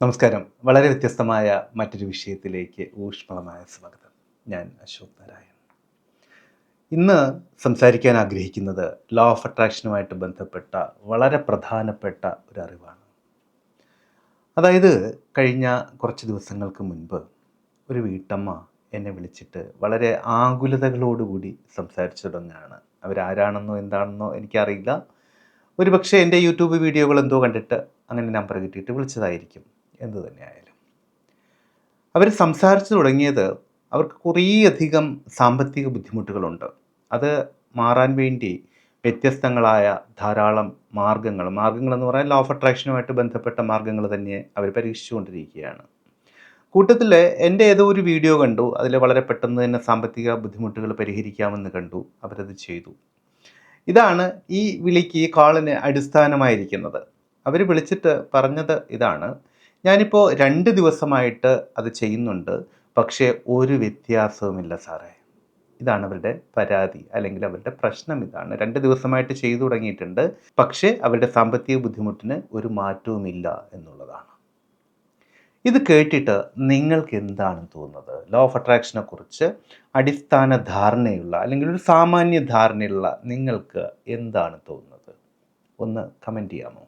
നമസ്കാരം. വളരെ വ്യത്യസ്തമായ മറ്റൊരു വിഷയത്തിലേക്ക് ഊഷ്മളമായ സ്വാഗതം. ഞാൻ അശോക് നാരായൺ. ഇന്ന് സംസാരിക്കാൻ ആഗ്രഹിക്കുന്നത് ലോ ഓഫ് അട്രാക്ഷനുമായിട്ട് ബന്ധപ്പെട്ട വളരെ പ്രധാനപ്പെട്ട ഒരു അറിവാണ്. അതായത് കഴിഞ്ഞ കുറച്ച് ദിവസങ്ങൾക്ക് മുൻപ് ഒരു വീട്ടമ്മ എന്നെ വിളിച്ചിട്ട് വളരെ ആകുലതകളോടുകൂടി സംസാരിച്ചു തുടങ്ങുകയാണ്. അവരാരാണെന്നോ എന്താണെന്നോ എനിക്കറിയില്ല. ഒരു പക്ഷേ എന്റെ യൂട്യൂബ് വീഡിയോകൾ എന്തോ കണ്ടിട്ട് അങ്ങനെ നമ്പർ കിട്ടിയിട്ട് വിളിച്ചതായിരിക്കും. എന്തു തന്നെയായാലും. അവർ സംസാരിച്ചു തുടങ്ങിയത് അവർക്ക് കുറേയധികം സാമ്പത്തിക ബുദ്ധിമുട്ടുകളുണ്ട്. അത് മാറാൻ വേണ്ടി വ്യത്യസ്തങ്ങളായ ധാരാളം മാർഗങ്ങൾ മാർഗങ്ങളെന്ന് പറഞ്ഞാൽ ലോ ഓഫ് അട്രാക്ഷനുമായിട്ട് ബന്ധപ്പെട്ട മാർഗങ്ങൾ തന്നെ അവർ പരീക്ഷിച്ചുകൊണ്ടിരിക്കുകയാണ്. കൂട്ടത്തിൽ എന്റെ ഏതോ ഒരു വീഡിയോ കണ്ടു. അതിൽ വളരെ പെട്ടെന്ന് തന്നെ സാമ്പത്തിക ബുദ്ധിമുട്ടുകൾ പരിഹരിക്കാമെന്ന് കണ്ടു. അവരത് ചെയ്തു. ഇതാണ് ഈ വിളിക്ക് ഈ കോളിന് അടിസ്ഥാനമായിരിക്കുന്നത്. അവർ വിളിച്ചിട്ട് പറഞ്ഞത് ഇതാണ്. ഞാനിപ്പോൾ രണ്ട് ദിവസമായിട്ട് അത് ചെയ്യുന്നുണ്ട്. പക്ഷേ ഒരു വ്യത്യാസവുമില്ല സാറേ. ഇതാണ് അവരുടെ പരാതി അല്ലെങ്കിൽ അവരുടെ പ്രശ്നം ഇതാണ്. രണ്ട് ദിവസമായിട്ട് ചെയ്തു തുടങ്ങിയിട്ടുണ്ട്. പക്ഷേ അവരുടെ സാമ്പത്തിക ബുദ്ധിമുട്ടിന് ഒരു മാറ്റവുമില്ല എന്നുള്ളതാണ്. ഇത് കേട്ടിട്ട് നിങ്ങൾക്ക് എന്താണ് തോന്നുന്നത്? ലോ ഓഫ് അട്രാക്ഷനെ കുറിച്ച് അടിസ്ഥാന ധാരണയുള്ള അല്ലെങ്കിൽ ഒരു സാമാന്യ ധാരണയുള്ള നിങ്ങൾക്ക് എന്താണ് തോന്നുന്നത്? ഒന്ന് കമന്റ് ചെയ്യാമോ?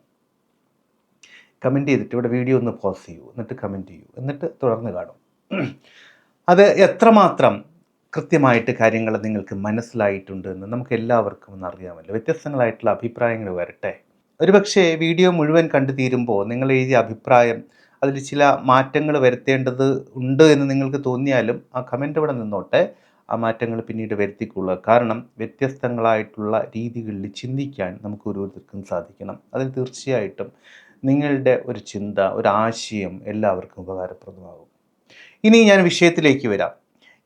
കമന്റ് ചെയ്തിട്ട് ഇവിടെ വീഡിയോ ഒന്ന് പോസ് ചെയ്യൂ എന്നിട്ട് കമന്റ് ചെയ്യൂ എന്നിട്ട് തുടർന്ന് കാണും. അത് എത്രമാത്രം കൃത്യമായിട്ട് കാര്യങ്ങൾ നിങ്ങൾക്ക് മനസ്സിലായിട്ടുണ്ട് എന്ന് നമുക്ക് എല്ലാവർക്കും ഒന്ന് അറിയാമല്ലോ. വ്യത്യസ്തങ്ങളായിട്ടുള്ള അഭിപ്രായങ്ങൾ വരട്ടെ. ഒരുപക്ഷെ വീഡിയോ മുഴുവൻ കണ്ടു തീരുമ്പോൾ നിങ്ങൾ എഴുതിയ അഭിപ്രായം അതിൽ ചില മാറ്റങ്ങൾ വരുത്തേണ്ടത് ഉണ്ട് എന്ന് നിങ്ങൾക്ക് തോന്നിയാലും ആ കമന്റ് ഇവിടെ നിന്നോട്ടെ. ആ മാറ്റങ്ങൾ പിന്നീട് വരുത്തിക്കൊള്ളുക. കാരണം വ്യത്യസ്തങ്ങളായിട്ടുള്ള രീതികളിൽ ചിന്തിക്കാൻ നമുക്ക് ഓരോരുത്തർക്കും സാധിക്കണം. അതിൽ തീർച്ചയായിട്ടും നിങ്ങളുടെ ഒരു ചിന്ത ഒരു ആശയം എല്ലാവർക്കും ഉപകാരപ്രദമാകും. ഇനി ഞാൻ വിഷയത്തിലേക്ക് വരാം.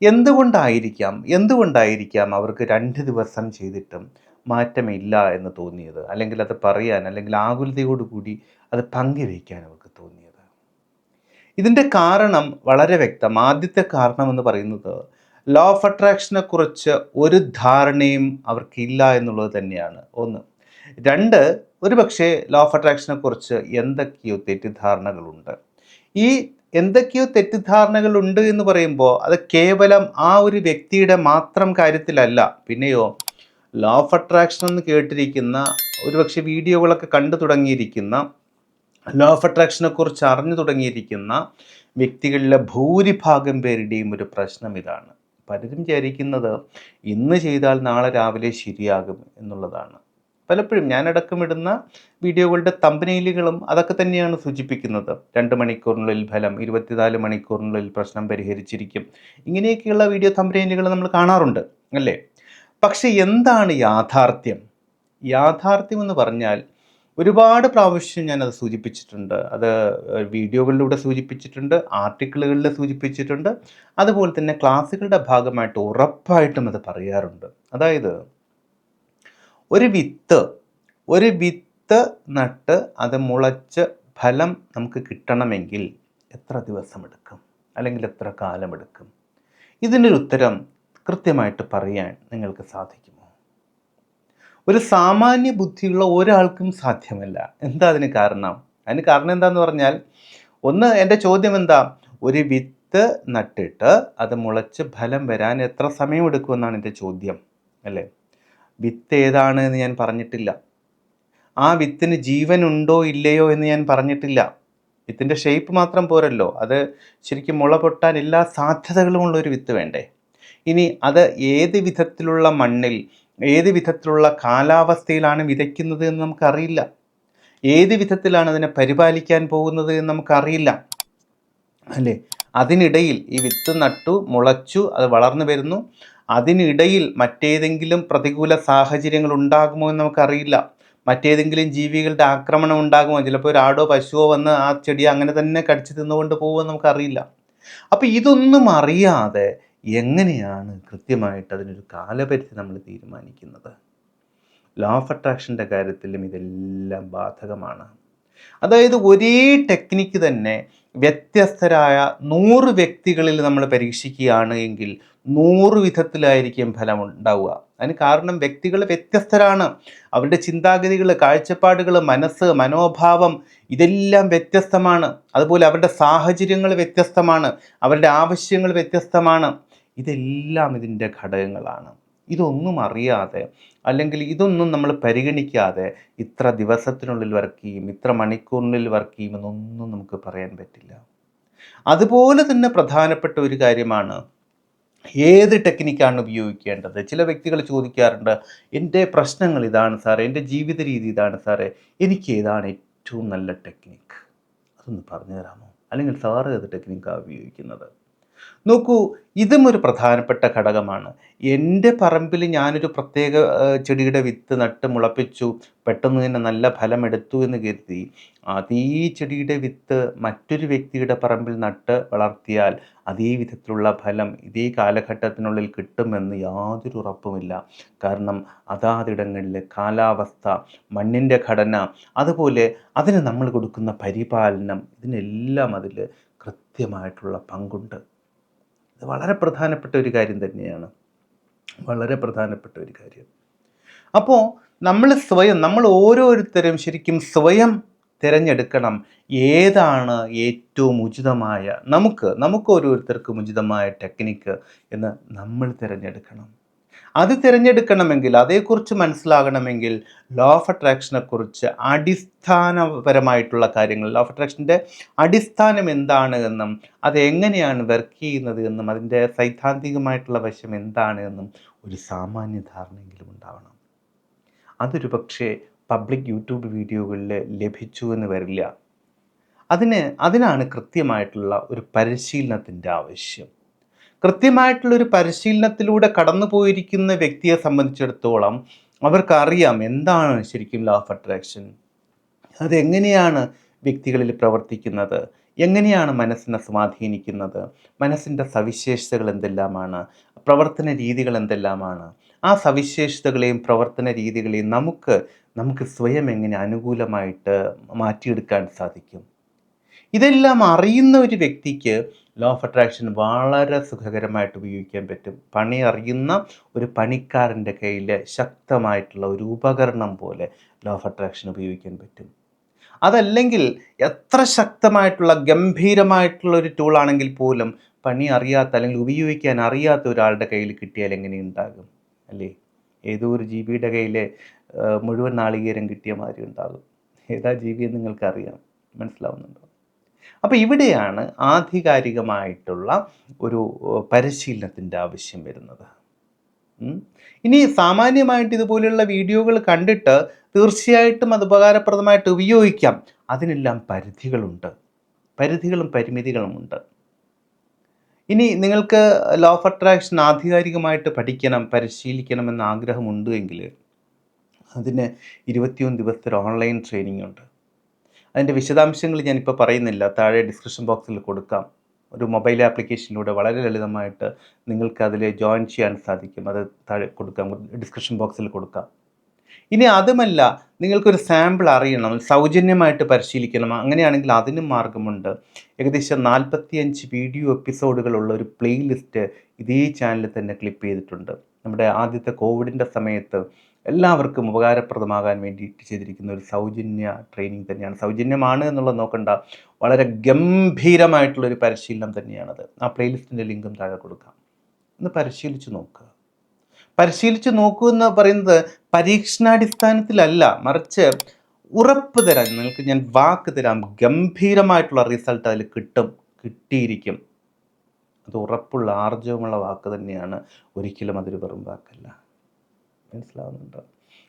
എന്തുകൊണ്ടായിരിക്കാം എന്തുകൊണ്ടായിരിക്കാം അവർക്ക് രണ്ട് ദിവസം ചെയ്തിട്ടും മാറ്റമില്ല എന്ന് തോന്നിയത്? അല്ലെങ്കിൽ അത് പറയാൻ അല്ലെങ്കിൽ ആകുലതയോടുകൂടി അത് പങ്കുവയ്ക്കാൻ അവർക്ക് തോന്നിയത്? ഇതിന്റെ കാരണം വളരെ വ്യക്തം. ആദ്യത്തെ കാരണം എന്ന് പറയുന്നത് ലോ ഓഫ് അട്രാക്ഷനെ കുറിച്ച് ഒരു ധാരണയും അവർക്കില്ല എന്നുള്ളത് തന്നെയാണ്. ഒന്ന് രണ്ട് ഒരു പക്ഷേ ലോ ഓഫ് അട്രാക്ഷനെ കുറിച്ച് എന്തൊക്കെയോ തെറ്റിദ്ധാരണകളുണ്ട്. ഈ എന്തൊക്കെയോ തെറ്റിദ്ധാരണകളുണ്ട് എന്ന് പറയുമ്പോൾ അത് കേവലം ആ ഒരു വ്യക്തിയുടെ മാത്രം കാര്യത്തിലല്ല. പിന്നെയോ ലോ ഓഫ് അട്രാക്ഷൻ എന്ന് കേട്ടിരിക്കുന്ന ഒരുപക്ഷെ വീഡിയോകളൊക്കെ കണ്ടു തുടങ്ങിയിരിക്കുന്ന ലോ ഓഫ് അട്രാക്ഷനെ കുറിച്ച് അറിഞ്ഞു തുടങ്ങിയിരിക്കുന്ന വ്യക്തികളിലെ ഭൂരിഭാഗം പേരുടെയും ഒരു പ്രശ്നം ഇതാണ്. പലരും വിചാരിക്കുന്നത് ഇന്ന് ചെയ്താൽ നാളെ രാവിലെ ശരിയാകും എന്നുള്ളതാണ്. പലപ്പോഴും ഞാനടക്കം ഇടുന്ന വീഡിയോകളുടെ തമ്പനയിലുകളും അതൊക്കെ തന്നെയാണ് സൂചിപ്പിക്കുന്നത്. രണ്ട് മണിക്കൂറിനുള്ളിൽ ഫലം ഇരുപത്തിനാല് മണിക്കൂറിനുള്ളിൽ പ്രശ്നം പരിഹരിച്ചിരിക്കും. ഇങ്ങനെയൊക്കെയുള്ള വീഡിയോ തമ്പനയിലുകൾ നമ്മൾ കാണാറുണ്ട് അല്ലേ? പക്ഷെ എന്താണ് യാഥാർത്ഥ്യം? യാഥാർത്ഥ്യം എന്ന് പറഞ്ഞാൽ ഒരുപാട് പ്രാവശ്യം ഞാനത് സൂചിപ്പിച്ചിട്ടുണ്ട്. അത് വീഡിയോകളിലൂടെ സൂചിപ്പിച്ചിട്ടുണ്ട് ആർട്ടിക്കിളുകളിൽ സൂചിപ്പിച്ചിട്ടുണ്ട്. അതുപോലെ തന്നെ ക്ലാസ്സുകളുടെ ഭാഗമായിട്ട് ഉറപ്പായിട്ടും അത് പറയാറുണ്ട്. അതായത് ഒരു വിത്ത് ഒരു വിത്ത് നട്ട് അത് മുളച്ച് ഫലം നമുക്ക് കിട്ടണമെങ്കിൽ എത്ര ദിവസമെടുക്കും? അല്ലെങ്കിൽ എത്ര കാലമെടുക്കും? ഇതിനൊരു ഉത്തരം കൃത്യമായിട്ട് പറയാൻ നിങ്ങൾക്ക് സാധിക്കുമോ? ഒരു സാമാന്യ ബുദ്ധിയുള്ള ഒരാൾക്കും സാധ്യമല്ല. എന്താ അതിന് കാരണം? അതിന് കാരണം എന്താന്ന് പറഞ്ഞാൽ ഒന്ന് എന്റെ ചോദ്യം എന്താ? ഒരു വിത്ത് നട്ടിട്ട് അത് മുളച്ച് ഫലം വരാൻ എത്ര സമയമെടുക്കുമെന്നാണ് എന്റെ ചോദ്യം അല്ലേ? വിത്ത് ഏതാണ് എന്ന് ഞാൻ പറഞ്ഞിട്ടില്ല. ആ വിത്തിന് ജീവൻ ഉണ്ടോ ഇല്ലയോ എന്ന് ഞാൻ പറഞ്ഞിട്ടില്ല. വിത്തിന്റെ ഷേപ്പ് മാത്രം പോരല്ലോ. അത് ശരിക്കും മുള പൊട്ടാൻ എല്ലാ സാധ്യതകളുമുള്ള ഒരു വിത്ത് വേണ്ടേ? ഇനി അത് ഏത് വിധത്തിലുള്ള മണ്ണിൽ ഏത് വിധത്തിലുള്ള കാലാവസ്ഥയിലാണ് വിതയ്ക്കുന്നത് എന്ന് നമുക്കറിയില്ല. ഏത് വിധത്തിലാണ് അതിനെ പരിപാലിക്കാൻ പോകുന്നത് എന്ന് നമുക്കറിയില്ല. അല്ലേ? അതിനിടയിൽ ഈ വിത്ത് നട്ടു മുളച്ചു അത് വളർന്നു വരുന്നു. അതിനിടയിൽ മറ്റേതെങ്കിലും പ്രതികൂല സാഹചര്യങ്ങൾ ഉണ്ടാകുമോ എന്ന് നമുക്കറിയില്ല. മറ്റേതെങ്കിലും ജീവികളുടെ ആക്രമണം ഉണ്ടാകുമോ? ചിലപ്പോൾ ഒരാടോ പശുവോ വന്ന് ആ ചെടി അങ്ങനെ തന്നെ കടിച്ചു തിന്നുകൊണ്ട് പോകുമെന്ന് നമുക്കറിയില്ല. അപ്പോൾ ഇതൊന്നും അറിയാതെ എങ്ങനെയാണ് കൃത്യമായിട്ട് അതിനൊരു കാലപരിധി നമ്മൾ തീരുമാനിക്കുന്നത്? ലോ ഓഫ് അട്രാക്ഷന്റെ കാര്യത്തിലും ഇതെല്ലാം ബാധകമാണ്. അതായത് ഒരേ ടെക്നിക്ക് തന്നെ വ്യത്യസ്തരായ നൂറ് വ്യക്തികളിൽ നമ്മൾ പരീക്ഷിക്കുകയാണ് എങ്കിൽ നൂറ് വിധത്തിലായിരിക്കും ഫലം ഉണ്ടാവുക അതിന് കാരണം വ്യക്തികൾ വ്യത്യസ്തരാണ്. അവരുടെ ചിന്താഗതികൾ കാഴ്ചപ്പാടുകൾ മനസ്സ് മനോഭാവം ഇതെല്ലാം വ്യത്യസ്തമാണ്. അതുപോലെ അവരുടെ സാഹചര്യങ്ങൾ വ്യത്യസ്തമാണ്. അവരുടെ ആവശ്യങ്ങൾ വ്യത്യസ്തമാണ്. ഇതെല്ലാം ഇതിന്റെ ഘടകങ്ങളാണ്. ഇതൊന്നും അറിയാതെ അല്ലെങ്കിൽ ഇതൊന്നും നമ്മൾ പരിഗണിക്കാതെ ഇത്ര ദിവസത്തിനുള്ളിൽ വർക്ക് ചെയ്യും ഇത്ര മണിക്കൂറിനുള്ളിൽ വർക്ക് ചെയ്യും എന്നൊന്നും നമുക്ക് പറയാൻ പറ്റില്ല. അതുപോലെ തന്നെ പ്രധാനപ്പെട്ട ഒരു കാര്യമാണ് ഏത് ടെക്നിക്കാണ് ഉപയോഗിക്കേണ്ടത്? ചില വ്യക്തികൾ ചോദിക്കാറുണ്ട് എന്റെ പ്രശ്നങ്ങൾ ഇതാണ് സാറേ എന്റെ ജീവിത രീതി ഇതാണ് സാറേ എനിക്ക് ഏതാണ് ഏറ്റവും നല്ല ടെക്നിക്ക് അതൊന്ന് പറഞ്ഞു തരാമോ? അല്ലെങ്കിൽ സാറ് ഏത് ടെക്നിക്കാണ് ഉപയോഗിക്കുന്നത്? നോക്കൂ ഇതും ഒരു പ്രധാനപ്പെട്ട ഘടകമാണ്. എന്റെ പറമ്പിൽ ഞാനൊരു പ്രത്യേക ചെടിയുടെ വിത്ത് നട്ട് മുളപ്പിച്ചു പെട്ടെന്ന് തന്നെ നല്ല ഫലമെടുത്തു എന്ന് കരുതി അതേ ചെടിയുടെ വിത്ത് മറ്റൊരു വ്യക്തിയുടെ പറമ്പിൽ നട്ട് വളർത്തിയാൽ അതേ വിധത്തിലുള്ള ഫലം ഇതേ കാലഘട്ടത്തിനുള്ളിൽ കിട്ടുമെന്ന് യാതൊരു ഉറപ്പുമില്ല. കാരണം അതാതിടങ്ങളിലെ കാലാവസ്ഥ മണ്ണിന്റെ ഘടന അതുപോലെ അതിന് നമ്മൾ കൊടുക്കുന്ന പരിപാലനം ഇതിനെല്ലാം അതിൽ കൃത്യമായിട്ടുള്ള പങ്കുണ്ട്. ഇത് വളരെ പ്രധാനപ്പെട്ട ഒരു കാര്യം തന്നെയാണ്. വളരെ പ്രധാനപ്പെട്ട ഒരു കാര്യം. അപ്പോൾ നമ്മൾ സ്വയം നമ്മൾ ഓരോരുത്തരും ശരിക്കും സ്വയം തിരഞ്ഞെടുക്കണം ഏതാണ് ഏറ്റവും ഉചിതമായ നമുക്ക് നമുക്ക് ഓരോരുത്തർക്കും ഉചിതമായ ടെക്നിക്ക് എന്ന് നമ്മൾ തിരഞ്ഞെടുക്കണം. അത് തിരഞ്ഞെടുക്കണമെങ്കിൽ അതേക്കുറിച്ച് മനസ്സിലാകണമെങ്കിൽ ലോ ഓഫ് അട്രാക്ഷനെക്കുറിച്ച് അടിസ്ഥാനപരമായിട്ടുള്ള കാര്യങ്ങൾ ലോ ഓഫ് അട്രാക്ഷന്റെ അടിസ്ഥാനം എന്താണ് എന്നും അത് എങ്ങനെയാണ് വർക്ക് ചെയ്യുന്നത് എന്നും അതിന്റെ സൈദ്ധാന്തികമായിട്ടുള്ള വശം എന്താണ് എന്നും ഒരു സാമാന്യ ധാരണയെങ്കിലും ഉണ്ടാവണം. അതൊരു പക്ഷേ പബ്ലിക് യൂട്യൂബ് വീഡിയോകളിൽ ലഭിച്ചു എന്ന് വരില്ല. അതിന് അതിനാണ് കൃത്യമായിട്ടുള്ള ഒരു പരിശീലനത്തിന്റെ ആവശ്യം. കൃത്യമായിട്ടുള്ള ഒരു പരിശീലനത്തിലൂടെ കടന്നു പോയിരിക്കുന്ന വ്യക്തിയെ സംബന്ധിച്ചിടത്തോളം അവർക്കറിയാം എന്താണ് ശരിക്കും ലോ ഓഫ് അട്രാക്ഷൻ അതെങ്ങനെയാണ് വ്യക്തികളിൽ പ്രവർത്തിക്കുന്നത്? എങ്ങനെയാണ് മനസ്സിനെ സ്വാധീനിക്കുന്നത്? മനസ്സിന്റെ സവിശേഷതകൾ എന്തെല്ലാമാണ്? പ്രവർത്തന രീതികൾ എന്തെല്ലാമാണ്? ആ സവിശേഷതകളെയും പ്രവർത്തന രീതികളെയും നമുക്ക് നമുക്ക് സ്വയം എങ്ങനെ അനുകൂലമായിട്ട് മാറ്റിയെടുക്കാൻ സാധിക്കും? ഇതെല്ലാം അറിയുന്ന ഒരു വ്യക്തിക്ക് ലോ ഓഫ് അട്രാക്ഷൻ വളരെ സുഖകരമായിട്ട് ഉപയോഗിക്കാൻ പറ്റും. പണി അറിയുന്ന ഒരു പണിക്കാരന്റെ കയ്യിൽ ശക്തമായിട്ടുള്ള ഒരു ഉപകരണം പോലെ ലോ ഓഫ് അട്രാക്ഷൻ ഉപയോഗിക്കാൻ പറ്റും. അതല്ലെങ്കിൽ എത്ര ശക്തമായിട്ടുള്ള ഗംഭീരമായിട്ടുള്ള ഒരു ടൂളാണെങ്കിൽ പോലും പണി അറിയാത്ത അല്ലെങ്കിൽ ഉപയോഗിക്കാൻ അറിയാത്ത ഒരാളുടെ കയ്യിൽ കിട്ടിയാൽ എങ്ങനെ ഉണ്ടാകും? അല്ലേ? ഏതോ ഒരു ജീവിയുടെ കയ്യിൽ മുഴുവൻ നാളികേരം കിട്ടിയ മാതിരി ഉണ്ടാകും. ഏതാ ജീവിയെന്ന് നിങ്ങൾക്കറിയാം. മനസ്സിലാവുന്നുണ്ടോ? അപ്പോൾ ഇവിടെയാണ് ആധികാരികമായിട്ടുള്ള ഒരു പരിശീലനത്തിന്റെ ആവശ്യം വരുന്നത്. ഇനി സാമാന്യമായിട്ട് ഇതുപോലെയുള്ള വീഡിയോകൾ കണ്ടിട്ട് തീർച്ചയായിട്ടും അത് ഉപകാരപ്രദമായിട്ട് ഉപയോഗിക്കാം. അതിനെല്ലാം പരിധികളുണ്ട്. പരിധികളും പരിമിതികളുമുണ്ട്. ഇനി നിങ്ങൾക്ക് ലോ ഓഫ് അട്രാക്ഷൻ ആധികാരികമായിട്ട് പഠിക്കണം പരിശീലിക്കണം എന്ന ആഗ്രഹമുണ്ട് എങ്കിൽ അതിന് ഇരുപത്തിയൊന്ന് ദിവസത്തെ ഓൺലൈൻ ട്രെയിനിങ് ഉണ്ട്. അതിന്റെ വിശദാംശങ്ങൾ ഞാനിപ്പോൾ പറയുന്നില്ല. താഴെ ഡിസ്ക്രിപ്ഷൻ ബോക്സിൽ കൊടുക്കാം. ഒരു മൊബൈൽ ആപ്ലിക്കേഷനിലൂടെ വളരെ ലളിതമായിട്ട് നിങ്ങൾക്ക് അതിൽ ജോയിൻ ചെയ്യാൻ സാധിക്കും. അത് താഴെ കൊടുക്കാം. ഡിസ്ക്രിപ്ഷൻ ബോക്സിൽ കൊടുക്കാം. ഇനി അതുമല്ല നിങ്ങൾക്കൊരു സാമ്പിൾ അറിയണം. സൗജന്യമായിട്ട് പരിശീലിക്കണം. അങ്ങനെയാണെങ്കിൽ അതിനും മാർഗമുണ്ട്. ഏകദേശം നാൽപ്പത്തിയഞ്ച് വീഡിയോ എപ്പിസോഡുകളുള്ള ഒരു പ്ലേലിസ്റ്റ് ഇതേ ചാനലിൽ തന്നെ ക്ലിപ്പ് ചെയ്തിട്ടുണ്ട്. നമ്മുടെ ആദ്യത്തെ കോവിഡിന്റെ സമയത്ത് എല്ലാവർക്കും ഉപകാരപ്രദമാകാൻ വേണ്ടിയിട്ട് ചെയ്തിരിക്കുന്ന ഒരു സൗജന്യ ട്രെയിനിങ് തന്നെയാണ്. സൗജന്യമാണ് എന്നുള്ളത് നോക്കണ്ട. വളരെ ഗംഭീരമായിട്ടുള്ളൊരു പരിശീലനം തന്നെയാണത്. ആ പ്ലേലിസ്റ്റിന്റെ ലിങ്കും താഴെ കൊടുക്കാം. ഒന്ന് പരിശീലിച്ച് നോക്കുക. പരിശീലിച്ച് നോക്കൂ എന്ന് പറയുന്നത് പരീക്ഷണാടിസ്ഥാനത്തിലല്ല. മറിച്ച് ഉറപ്പ് തരാൻ നിങ്ങൾക്ക് ഞാൻ വാക്ക് തരാം. ഗംഭീരമായിട്ടുള്ള റിസൾട്ട് അതിൽ കിട്ടും കിട്ടിയിരിക്കും. അത് ഉറപ്പുള്ള ആർജവമുള്ള വാക്ക് തന്നെയാണ്. ഒരിക്കലും അതൊരു വെറും വാക്കല്ല. മനസ്സിലാവുന്നുണ്ടോ.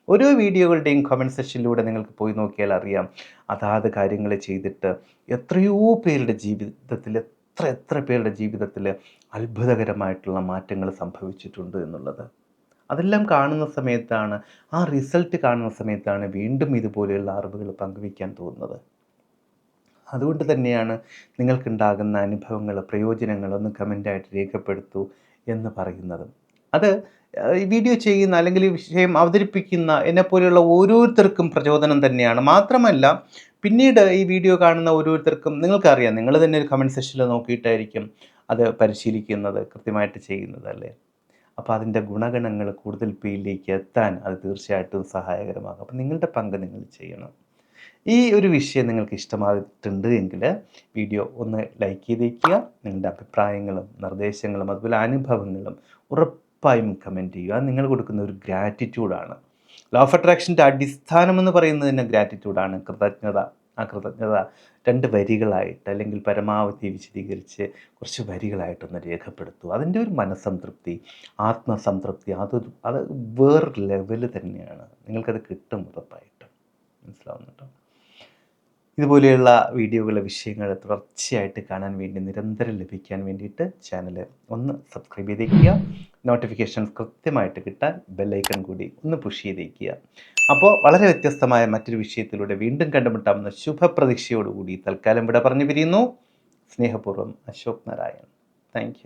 ഓരോ വീഡിയോകളുടെയും കമന്റ് സെക്ഷനിലൂടെ നിങ്ങൾക്ക് പോയി നോക്കിയാൽ അറിയാം. അതാത് കാര്യങ്ങൾ ചെയ്തിട്ട് എത്രയോ പേരുടെ ജീവിതത്തിൽ എത്ര എത്ര പേരുടെ ജീവിതത്തിൽ അത്ഭുതകരമായിട്ടുള്ള മാറ്റങ്ങൾ സംഭവിച്ചിട്ടുണ്ട് എന്നുള്ളത്. അതെല്ലാം കാണുന്ന സമയത്താണ് ആ റിസൾട്ട് കാണുന്ന സമയത്താണ് വീണ്ടും ഇതുപോലെയുള്ള അറിവുകൾ പങ്കുവയ്ക്കാൻ തോന്നുന്നത്. അതുകൊണ്ട് തന്നെയാണ് നിങ്ങൾക്കുണ്ടാകുന്ന അനുഭവങ്ങൾ പ്രയോജനങ്ങൾ ഒന്ന് കമന്റായിട്ട് രേഖപ്പെടുത്തൂ എന്ന് പറയുന്നത്. അത് വീഡിയോ ചെയ്യുന്ന അല്ലെങ്കിൽ ഈ വിഷയം അവതരിപ്പിക്കുന്ന എന്നെപ്പോലെയുള്ള ഓരോരുത്തർക്കും പ്രചോദനം തന്നെയാണ്. മാത്രമല്ല പിന്നീട് ഈ വീഡിയോ കാണുന്ന ഓരോരുത്തർക്കും നിങ്ങൾക്കറിയാം നിങ്ങൾ തന്നെ ഒരു കമന്റ് സെക്ഷനിൽ നോക്കിയിട്ടായിരിക്കും അത് പരിശീലിക്കുന്നത് കൃത്യമായിട്ട് ചെയ്യുന്നത് അല്ലേ? അപ്പോൾ അതിന്റെ ഗുണഗണങ്ങൾ കൂടുതൽ പേരിലേക്ക് എത്താൻ അത് തീർച്ചയായിട്ടും സഹായകരമാകും. അപ്പോൾ നിങ്ങളുടെ പങ്ക് നിങ്ങൾ ചെയ്യണം. ഈ ഒരു വിഷയം നിങ്ങൾക്ക് ഇഷ്ടമായിട്ടുണ്ട് എങ്കിൽ വീഡിയോ ഒന്ന് ലൈക്ക് ചെയ്തേക്കുക. നിങ്ങളുടെ അഭിപ്രായങ്ങളും നിർദ്ദേശങ്ങളും അതുപോലെ അനുഭവങ്ങളും ഉറപ്പായും കമന്റ് ചെയ്യുക. നിങ്ങൾ കൊടുക്കുന്ന ഒരു ഗ്രാറ്റിറ്റ്യൂഡാണ് ലോ ഓഫ് അട്രാക്ഷന്റെ അടിസ്ഥാനം എന്ന് പറയുന്നത് തന്നെ ഗ്രാറ്റിറ്റ്യൂഡാണ് കൃതജ്ഞത. ആ കൃതജ്ഞത രണ്ട് വരികളായിട്ട് അല്ലെങ്കിൽ പരമാവധി വിശദീകരിച്ച് കുറച്ച് വരികളായിട്ടൊന്ന് രേഖപ്പെടുത്തുക. അതിന്റെ ഒരു മനസ്സംതൃപ്തി ആത്മസംതൃപ്തി അതൊരു അത് വേറൊരു ലെവൽ തന്നെയാണ്. നിങ്ങൾക്കത് കിട്ടും ഉറപ്പായിട്ട്. മനസ്സിലാവുന്നുണ്ടോ? ഇതുപോലെയുള്ള വീഡിയോകളെ വിഷയങ്ങൾ തുടർച്ചയായിട്ട് കാണാൻ വേണ്ടി നിരന്തരം ലഭിക്കാൻ വേണ്ടിയിട്ട് ചാനൽ ഒന്ന് സബ്സ്ക്രൈബ് ചെയ്തേക്കുക. നോട്ടിഫിക്കേഷൻ കൃത്യമായിട്ട് കിട്ടാൻ ബെല്ലൈക്കൺ കൂടി ഒന്ന് പുഷ് ചെയ്തേക്കുക. അപ്പോൾ വളരെ വ്യത്യസ്തമായ മറ്റൊരു വിഷയത്തിലൂടെ വീണ്ടും കണ്ടുമുട്ടാമെന്ന ശുഭപ്രതീക്ഷയോടുകൂടി തൽക്കാലം ഇവിടെ പറഞ്ഞു പിരിയുന്നു സ്നേഹപൂർവം അശോക് നാരായൺ. താങ്ക്